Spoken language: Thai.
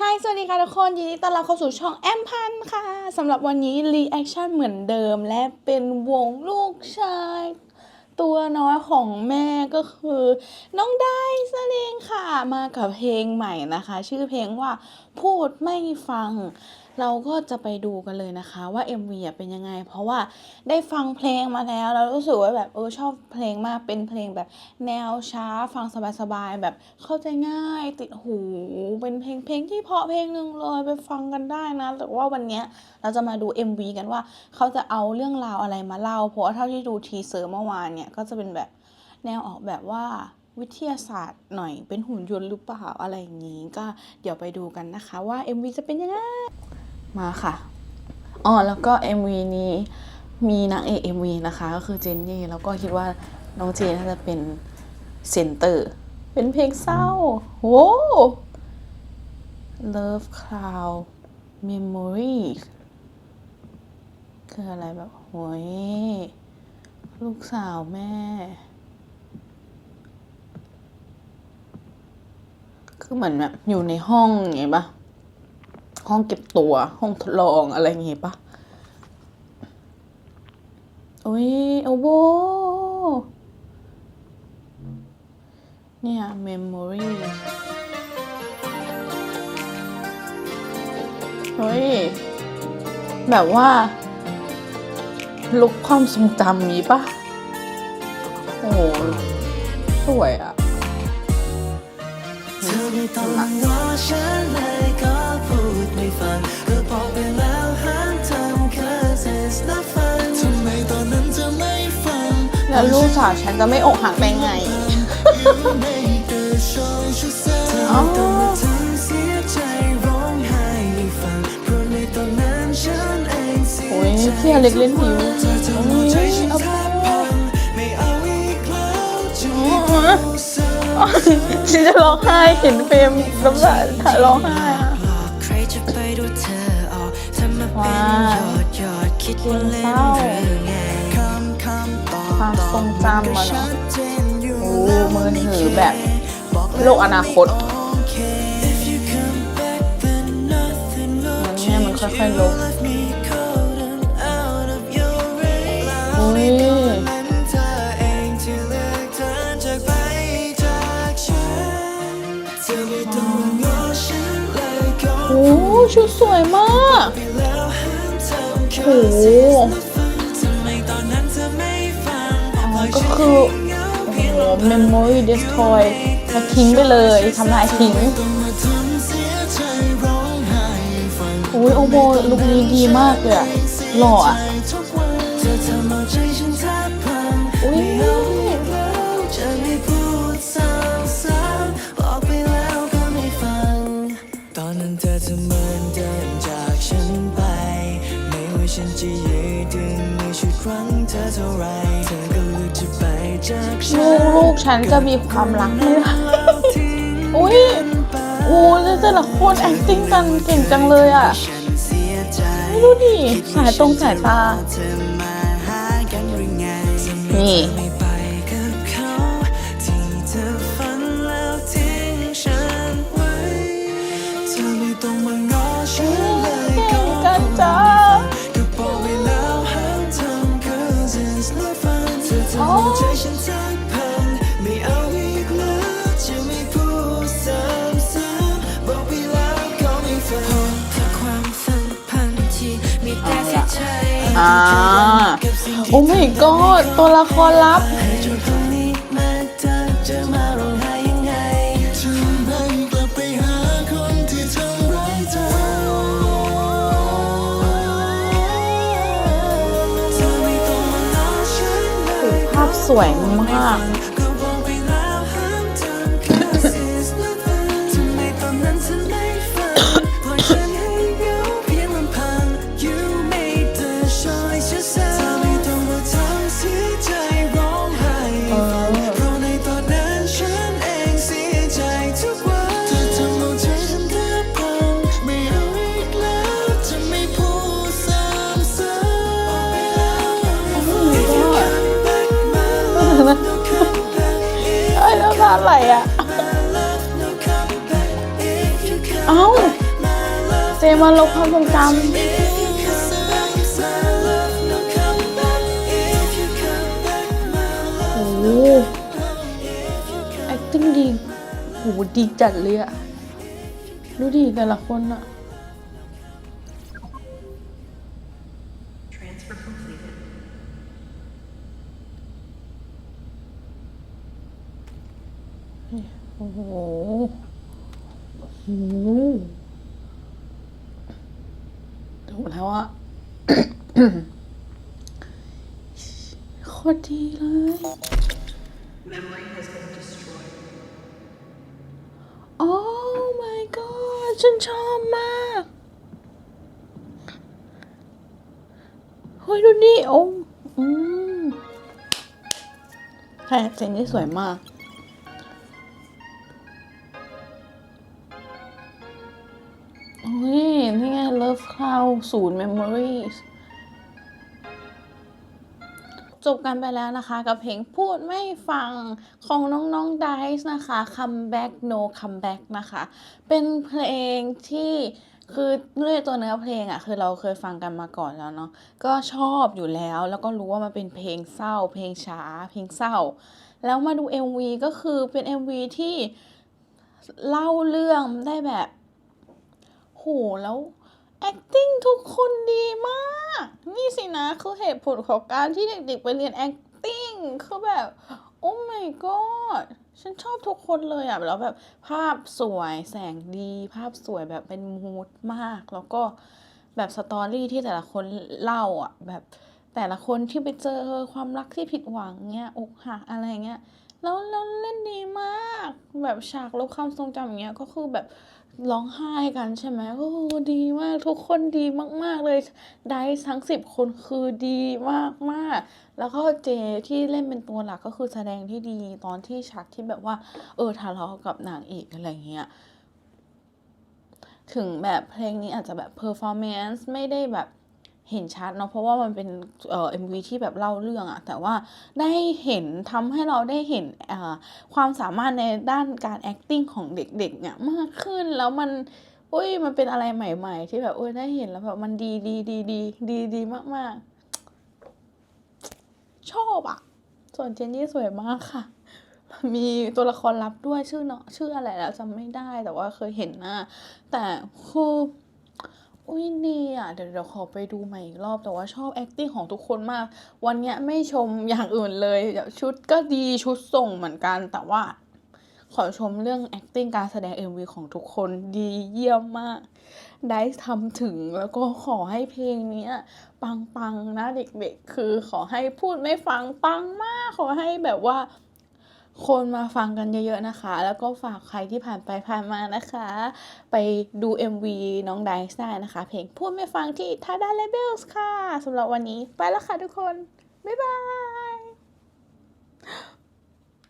ฮายสวัสดีค่ะทุกคนยินดีต้อนรับเข้าสู่ช่องแอมพันค่ะสำหรับวันนี้รีแอคชั่นเหมือนเดิม และเป็นวงลูกชาย ตัวน้อยของแม่ก็คือ น้องได้สเลงค่ะ มากับเพลงใหม่นะคะ ชื่อเพลงว่า พูดไม่ฟัง เราก็จะไปดูกันเลยนะคะว่า MV อะเป็นยังไง เพราะว่าได้ฟังเพลงมาแล้วแล้วรู้สึกว่าแบบเออชอบเพลงมากเป็นเพลงแบบแนวช้าฟังสบายๆแบบเข้าใจง่ายติดหูเป็นเพลงเพลงที่เพาะเพลงหนึ่งเลยไปฟังกันได้นะแต่ว่าวันเนี้ยเราจะมาดู MV กันว่าเขาจะเอาเรื่องราวอะไรมาเล่าเพราะว่าเท่าที่ดูทีเซอร์เมื่อวานเนี่ยก็จะเป็นแบบแนวออกแบบว่า วิทยาศาสตร์หน่อยเป็นหุ่นยนต์หรือเปล่าอะไรอย่างนี้ ก็เดี๋ยวไปดูกันนะคะว่า MV จะเป็นยังไง มาค่ะอ๋อแล้วก็ MV นี้มีนางเอก MV นะคะก็คือเจนนี่แล้วก็คิดว่าน้องเจนน่าจะเป็นเซนเตอร์ เป็นเพลงเศร้าโว้ Love Cloud Memory คืออะไรแบบโหยลูกสาวแม่ คือเหมือนแบบอยู่ในห้องอย่างปะห้องเก็บตัว ห้องทดลองอะไรอย่างงี้ปะโอ้ยโอ้โหเนี่ย memory เฮ้ย แบบว่า ลุกความทรงจำนี้ปะโอ้สวยอะ ไม่ต้องมาง้อฉันเลยก็พูดไม่ฟังก็บอกไปแล้วห้ามทำ cause it's not fun ทำไมตอนนั้นเธอไม่ฟังแล้วลูกสาวฉันจะไม่อกหักได้ไง You made the choice yourself เธอไม่ต้องมาทำเสียใจร้องไห้ให้ฟังเพราะในตอนนั้นฉันเองเสียโอ้ยใจ พี่อเล็กเล่นผิว ฉันจะร้องไห้เห็นเฟรมน้ำตาถ่ายร้องไห้อะหลอกใครจะไปดูเธอออกเธอมาเป็นยอดยอดคิดว่าเล่นหรือไงคำคำตอบความทรงจำอะเนอะชัดเจนอยู่โอ้แล้วมือถือแบบบอกโลกอนาคตโอเค If you come back then nothing will มันเนี่ยมันค่อยๆลบ left me ชุดสวยมากโอ้โหก็คือโอ้มมโมรี่เดสทอยมาทิ้งไปเลยทำลายทิ้งโอ้ยโอโมลุคนี้ดีมากเลยอะหล่ออะ ฉันจะมีความรักไม่ได้อุ้ยโอ้แล้วแต่ละคน acting กันเก่งจังเลยอะไม่รู้ดิสายตรงสายตา นี่่าโอ้ไม่ก็ตัวละครลับภาพสวยมาก ย์มาลบความทรงจ If you come back, my love, no come back. If you come back, my ำ love. โอ้โห acting ดีโหดีจัดเลยอะดูดิแต่ละคนอะ Transfer completed. โอ้โห โอ้โห ดูแล้วอะโคตรดีเลย Memory has been destroyed. Oh my god ฉันชอบมากเฮ้ยดูดิโอ้อืมใช่เจนนี่สวยมาก ศูนย์ Memories จบกันไปแล้วนะคะกับเพลงพูดไม่ฟังของน้องๆ Dice นะคะ Comeback No Comeback นะคะ เป็นเพลงที่คือด้วยตัวเนื้อเพลงอะ่ะคือเราเคยฟังกันมาก่อนแล้วเนาะก็ชอบอยู่แล้วแล้วก็รู้ว่ามันเป็นเพลงเศร้า เพลงช้า เพลงเศร้า แล้วมาดู MV ก็คือเป็น MV ที่เล่าเรื่องได้แบบโหแล้ว acting ทุกคนดีมาก นี่สินะคือเหตุผลของการที่เด็กๆไปเรียน acting คือแบบ โอ้ my god ฉันชอบทุกคนเลยอะแล้วแบบภาพสวยแสงดี ภาพสวยแบบเป็นมูดมาก แล้วก็แบบสตอรี่ที่แต่ละคนเล่าอะแบบแต่ละคนที่ไปเจอความรักที่ผิดหวังเงี้ยอกหักอะไรเงี้ยแล้วแล้วเล่นดีมาก แบบฉากลบความทรงจำอย่างเงี้ยก็คือแบบ ร้องไห้กันใช่ไหมโอ้ดีมากทุกคนดีมาก ๆ เลยได้ทั้งสิบคนคือดีมากๆ แล้วก็เจที่เล่นเป็นตัวหลักก็คือแสดงที่ดีตอนที่ฉากที่แบบว่า เออทะเลาะกับนางเอกอะไรเงี้ยถึงแบบเพลงนี้อาจจะแบบเพอร์ฟอร์แมนซ์ไม่ได้แบบ เห็นชัดเนาะเพราะว่ามันเป็นเอ่อ MV ที่แบบเล่าเรื่องอะแต่ว่าได้เห็นทำให้เราได้เห็นอ่อความสามารถในด้านการ acting ของเด็กๆเนี่ยมากขึ้นแล้วมันอุ้ยมันเป็นอะไรใหม่ ๆ ที่แบบโอ้ยได้เห็นแล้วแบบมันดีดีดีดีดีดีมากๆ ชอบอะส่วนเจนนี่สวยมากค่ะ มีตัวละครลับด้วยชื่อเนาะชื่ออะไรแล้วจำไม่ได้แต่ว่าเคยเห็นหน้าแต่คือ อุ้ยดีอะเดี๋ยวเดี๋ยวขอไปดูใหม่อีกรอบแต่ว่าชอบ acting ของทุกคนมาก วันเนี้ยไม่ชมอย่างอื่นเลยชุดก็ดีชุดส่งเหมือนกันแต่ว่า ขอชมเรื่อง acting การแสดง MV ของทุกคนดีเยี่ยมมาก ได้ทำถึงแล้วก็ขอให้เพลงเนี้ยปังๆนะเด็กๆ คือขอให้พูดไม่ฟังปังมาก ขอให้แบบว่า คนมาฟังกันเยอะๆนะคะ แล้วก็ฝากใครที่ผ่านไปผ่านมานะคะ ไปดู MV น้องไดซ์ได้นะคะ เพลงพูดไม่ฟังที่ทาด้าเลเบลส์ค่ะสำหรับวันนี้ไปแล้วค่ะทุกคน บ๊ายบาย